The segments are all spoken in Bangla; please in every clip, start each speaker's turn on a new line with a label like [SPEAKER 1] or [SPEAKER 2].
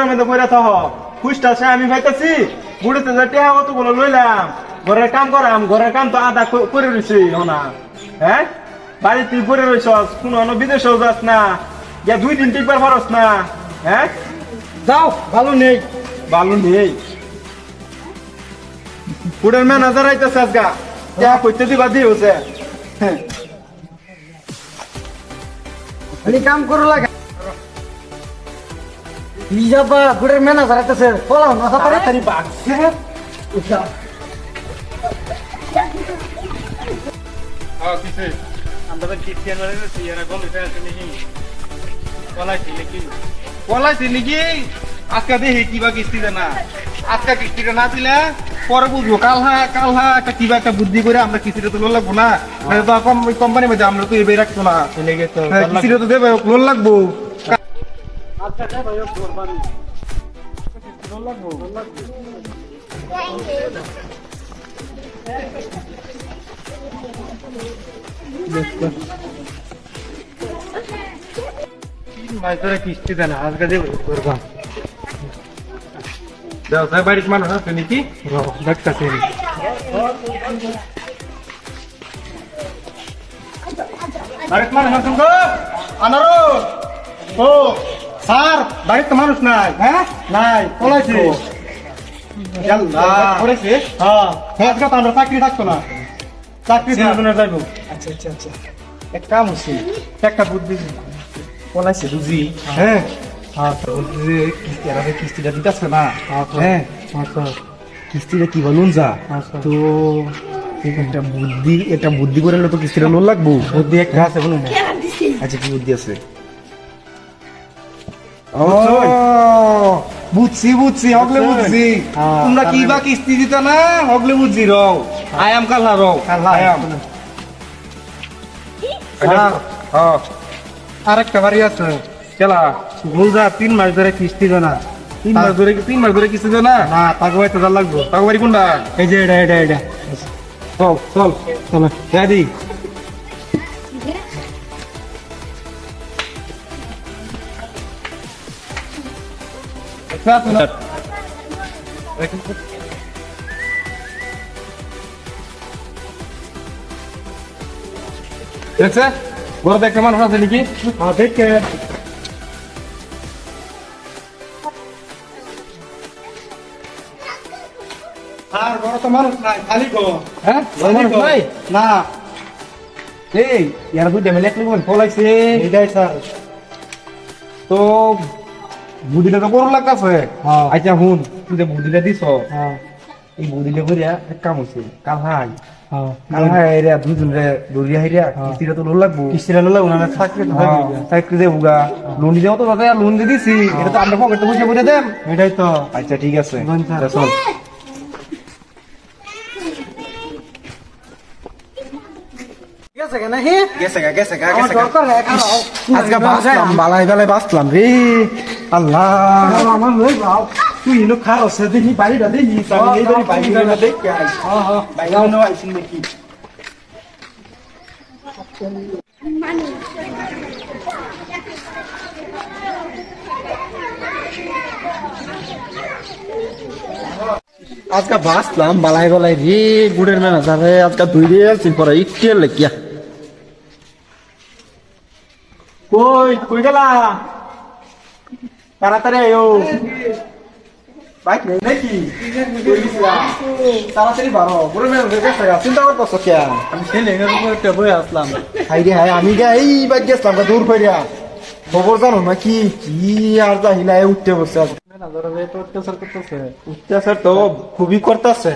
[SPEAKER 1] ঘরের মধ্যে পড়ে খুশটা সে আমি ভাইতেছি বুড়িতে যে টেহা লইলাম। ঘরের কাম করাম ঘরের কাম তো আধা করে রয়েছি না হ্যাঁ? বাড়ি তুই পড়ে রয়েছ কোন বিদেশেও যাস না। দুই দিন টিকবার পারস না। হ্যাঁ?
[SPEAKER 2] যাও, ভালো নেই।
[SPEAKER 1] ভালো নেই। পুরের ম্যানেজার আইতেছে আজগা। টেহা দিবা দিয়েছে হ্যাঁ।
[SPEAKER 2] কাম করো লাগে। ইজাবা গুড়ের ম্যানেজার আইতেছে পলাও না পারে
[SPEAKER 1] তাড়াতাড়ি বাগছে পলাইছি নাকি? আজকে দেখি কিবা কিস্তি না। আজকে কিস্তিটা না দিলে পরে বুঝব। কাল হা কাল হা একটা কিবা একটা বুদ্ধি করে আমরা কিস্তিটা তো লোন লাগবো না। তো কোম্পানির মধ্যে আমরা তো এবার রাখব না। হ্যাঁ, কিস্তিটা তো দেবে লোন লাগবো। না আজকে দেবো করবা যাও তাই বাড়ির মানুষ আছে নাকি দেখতেছি বাড়ির মানুষ আছেন গো আনারো ও স্যার বাড়িতে মানুষ নাই হ্যাঁ? নাই পলাইছে। করেছে হ্যাঁ আজকে তো আমরা চাকরি থাকতো না। চাকরি দুজনে যাইব
[SPEAKER 2] আচ্ছা আচ্ছা আচ্ছা।
[SPEAKER 1] এক কাম হচ্ছে একটা বুদ্ধি পলাইছে বুঝি। হ্যাঁ। হ্যাঁ তো যে কিস্তি আর কিস্তিটা দিতেছে না। হ্যাঁ কিস্তিটা কি বলুন যা। তো একটা বুদ্ধি একটা বুদ্ধি করে তো কিস্তিটা লোন লাগবো। বুদ্ধি একটা আছে বলুন। আচ্ছা কি বুদ্ধি আছে? বুঝছি বুঝছি হগলে বুঝছি।
[SPEAKER 2] হ্যাঁ,
[SPEAKER 1] তোমরা কি বা কিস্তি দিতা না? হগলে বুঝছি রও। আয়াম কাল্লা রও। আয়াম। হ্যাঁ। আরেকটা বাড়ি আছে। কেলা গুলজা তিন মাস ধরে কিস্তি দেয় না। তিন মাস ধরে তিন মাস ধরে কিস্তি দেয় না? তাকে বাড়িতে যা লাগবো। তাকে বাড়ি কোনটা?
[SPEAKER 2] এই যে এটা এটা এটা।
[SPEAKER 1] চল চল।
[SPEAKER 2] চলো।
[SPEAKER 1] দাদি দেখছে ঘরে দেখতে মানুষ আছে নাকি
[SPEAKER 2] হ্যাঁ দেখে
[SPEAKER 1] আর ঘরে তো মানুষ নাই খালি গো
[SPEAKER 2] হ্যাঁ
[SPEAKER 1] মানুষ নাই না
[SPEAKER 2] এই ইয়ার বুঝে মেলে একলি বল
[SPEAKER 1] পলাইছে
[SPEAKER 2] এইটাই স্যার
[SPEAKER 1] তো বুদ্ধিটা তো বড় লাগতেছে
[SPEAKER 2] হ্যাঁ।
[SPEAKER 1] আচ্ছা হুন তুই যে বুদ্ধিটা দিছ
[SPEAKER 2] হ্যাঁ।
[SPEAKER 1] এই বুদ্ধিটা করিয়া এক কাম হচ্ছে কাল হাই।
[SPEAKER 2] হ্যাঁ।
[SPEAKER 1] কাল হাই রে দুজন রে দৌড়িয়া হাইরা কিস্তিটা তো লোন লাগবো।
[SPEAKER 2] কিস্তিরা ললে উনারা চাকরি তো
[SPEAKER 1] চাকরি দেবো গা লোন দিতেও তো দাদা লোন দিয়ে দিছি। এটা তো আমরা পকেটে বসে বসে দেন।
[SPEAKER 2] এটাই তো।
[SPEAKER 1] আচ্ছা ঠিক আছে। চল। আজকে বাঁচলাম বালাই বালাই বাঁচলাম রে। আল্লাহ।
[SPEAKER 2] আমার লই যাও
[SPEAKER 1] তুই ইনো আছে দেখি বাড়িটা দেখি আমি এই বাড়ি বাড়িটা দেখি
[SPEAKER 2] হ্যাঁ হ্যাঁ
[SPEAKER 1] বাইরে নো আইসিন দেখি
[SPEAKER 2] আজকে বাসলাম বালাই বালাই রে গুড়ের ম্যানেজার রে আজকে দুই আছি পরে ইটের লেকিয়া।
[SPEAKER 1] কই কই গেলা? তাড়াতাড়ি আয়ো। বাইক নেই নাকি তাড়াতাড়ি পুরো চিন্তা করতেছ কে?
[SPEAKER 2] আমি ছেলে একটা বই আসলাম।
[SPEAKER 1] হাই রে হাই আমি গে এই বাইক গেছিলাম গা, দূর কইরা। খবর জানো নাকি কি? আর উঠতে বসে
[SPEAKER 2] অত্যাচার
[SPEAKER 1] তো খুবই করতেছে।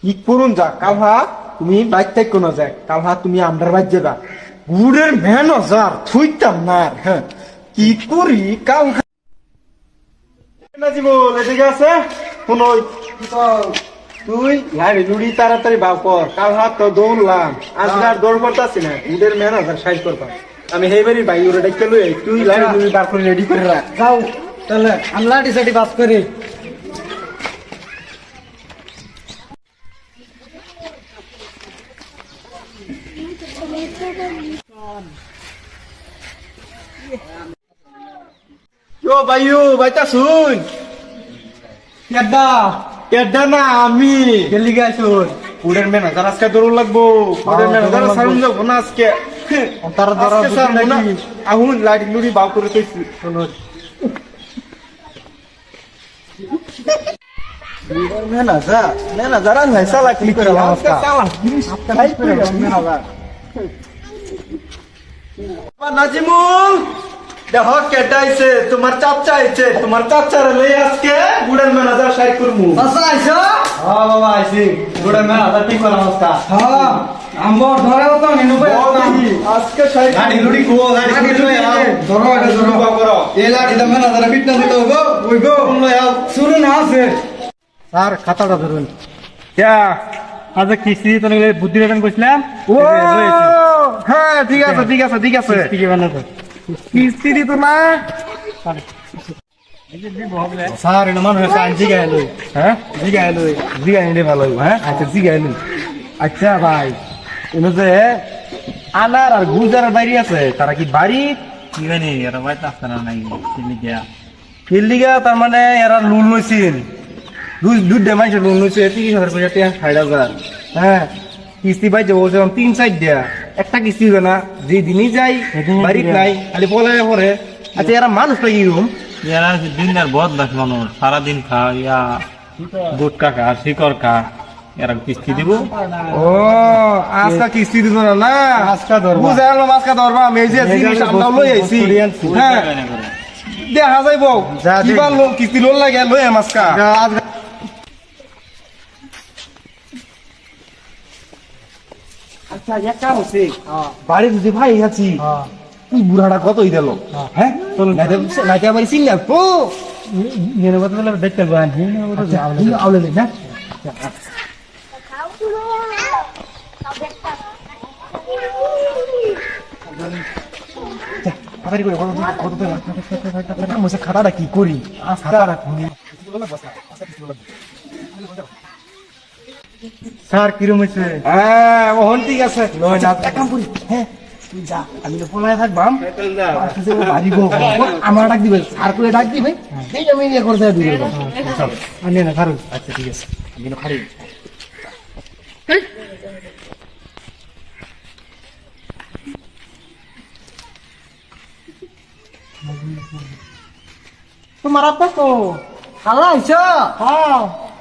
[SPEAKER 1] কি করুন যা কালহা তুমি বাইক থেকে কোনো যাক কালহা তুমি আমরার বাইক যাবা। গুড়ের ম্যানেজার থুইতাম না হ্যাঁ। কি করি? কাল নাজিবুল ঠিক আছে? শুনো তুই গাড়ি জুড়ি তাড়াতাড়ি বাপ কর। কাল হাত তো দৌড়লাম। আজকে আর দৌড় করতেছি না। গুড়ের ম্যানেজার সাইজ করতাম আমি হেবারি বাইক ওরে ডেকে লই তুই গাড়ি জুড়ি বার করে রেডি করে রাখ।
[SPEAKER 2] যাও তাহলে। আমলা ডিসাইডি বাস করি। ভাইও ভাইটা শুন।
[SPEAKER 1] কেডা
[SPEAKER 2] কেডা না আমি।
[SPEAKER 1] গেলি গাইছুন
[SPEAKER 2] উডের ম্যানেজার আজকে দৌড় লাগবো।
[SPEAKER 1] হ্যাঁ,
[SPEAKER 2] ম্যানেজার সারুন। যাব না আজকে।
[SPEAKER 1] তারা নাকি?
[SPEAKER 2] আহুন লাইট লুড়ি বাউ করে তৈছি
[SPEAKER 1] শুনুন
[SPEAKER 2] ম্যানেজার ম্যানেজার আর করে নাজিমুল! দেখো কেটা আইছে তোমার চাচা আইছে তোমার চাচার লই আজকে গুড়ের ম্যানেজার সাইড করমু।
[SPEAKER 1] চাচা আইছো? হ্যাঁ বাবা আইছি। গোড়া মেলা তা ঠিক করা অবস্থা। হ্যাঁ আম্বর ধরেও তো নিনু ভাই
[SPEAKER 2] আজকে সাইড
[SPEAKER 1] গাড়ি লুড়ি গো গাড়ি লুড়ি
[SPEAKER 2] আও।
[SPEAKER 1] ধরো এটা ধরো।
[SPEAKER 2] বাবা করো।
[SPEAKER 1] এ লাড়ি বিটনা দিতে গো ওই গো শুরু না আছে। স্যার খাতাটা ধরুন।
[SPEAKER 3] আজ কিস্তি তো বুদ্ধি রেবেন করছিলাম
[SPEAKER 2] ও হ্যাঁ ঠিক আছে ঠিক আছে ঠিক আছে।
[SPEAKER 3] কিস্তি কি বানাতো
[SPEAKER 2] কিস্তি দিত না?
[SPEAKER 1] স্যার এটা মানুষ সাইন জিগা এলো
[SPEAKER 2] হ্যাঁ?
[SPEAKER 1] জিগা এলো
[SPEAKER 2] জিগা নিলে ভালো হ্যাঁ? আচ্ছা জিগা নিলে আচ্ছা ভাই। এনে যে আনার আর গুজার বাড়ি আছে তারা কি বাড়ি?
[SPEAKER 3] কি জানি এরা বাইতে আসতে না নাই গিয়া।
[SPEAKER 2] কিল্লিগা তার মানে এরা লোন লইছিল। দুই দুই ডে মাইছে লোন লইছে তিরিশ হাজার পয়সা টিয়া ষাট হাজার। হ্যাঁ? কিস্তি পাইছে বলছে তিন সাইড দেয়া। একটা কিস্তি হবে না যে দিনই যাই বাড়িত নাই খালি পলায় পরে। আচ্ছা এরা মানুষটা কি রকম
[SPEAKER 3] এরা দিনদার বহুত বাস মানুষ সারাদিন খা ইয়া গুটকা খা শিকর খা এরা কিস্তি দিব।
[SPEAKER 2] ও আজকা কিস্তি দিত না না।
[SPEAKER 1] আজকা ধরবা।
[SPEAKER 2] আজকা ধরবা আমি এই যে জিনিস আমরা লই আইছি। হ্যাঁ। দেখা যাইব কিবা। কিস্তি লোন লাগে লই আম আচ্ছা একটা হচ্ছে বাড়ি যদি ভাই আছি
[SPEAKER 1] হ্যাঁ
[SPEAKER 2] তুই বুড়াটা কতই দিল হ্যাঁ নাইতে আবার চিন্তা তো
[SPEAKER 3] নিয়ে কথা বলে দেখতে পাবেন
[SPEAKER 2] আউলে না তাড়াতাড়ি করে কত কত কত মশা খাতাটা কি করি খাতাটা
[SPEAKER 1] স্যার কিরম হয়েছে?
[SPEAKER 2] হ্যাঁ ওহন ঠিক আছে।
[SPEAKER 1] না।
[SPEAKER 2] এক কাম করি। হ্যাঁ তুই যা আমি তো পলায় থাকবাম বাড়ি গো আমার ডাক দিবে আর করে ডাক দিবে। এই আমি ইয়ে করতে দিবে চল।
[SPEAKER 1] আনিয়ে না কারণ
[SPEAKER 2] আচ্ছা ঠিক আছে। আমি খালি
[SPEAKER 1] তোমার আব্বা তো খালা আইছ? হ্যাঁ।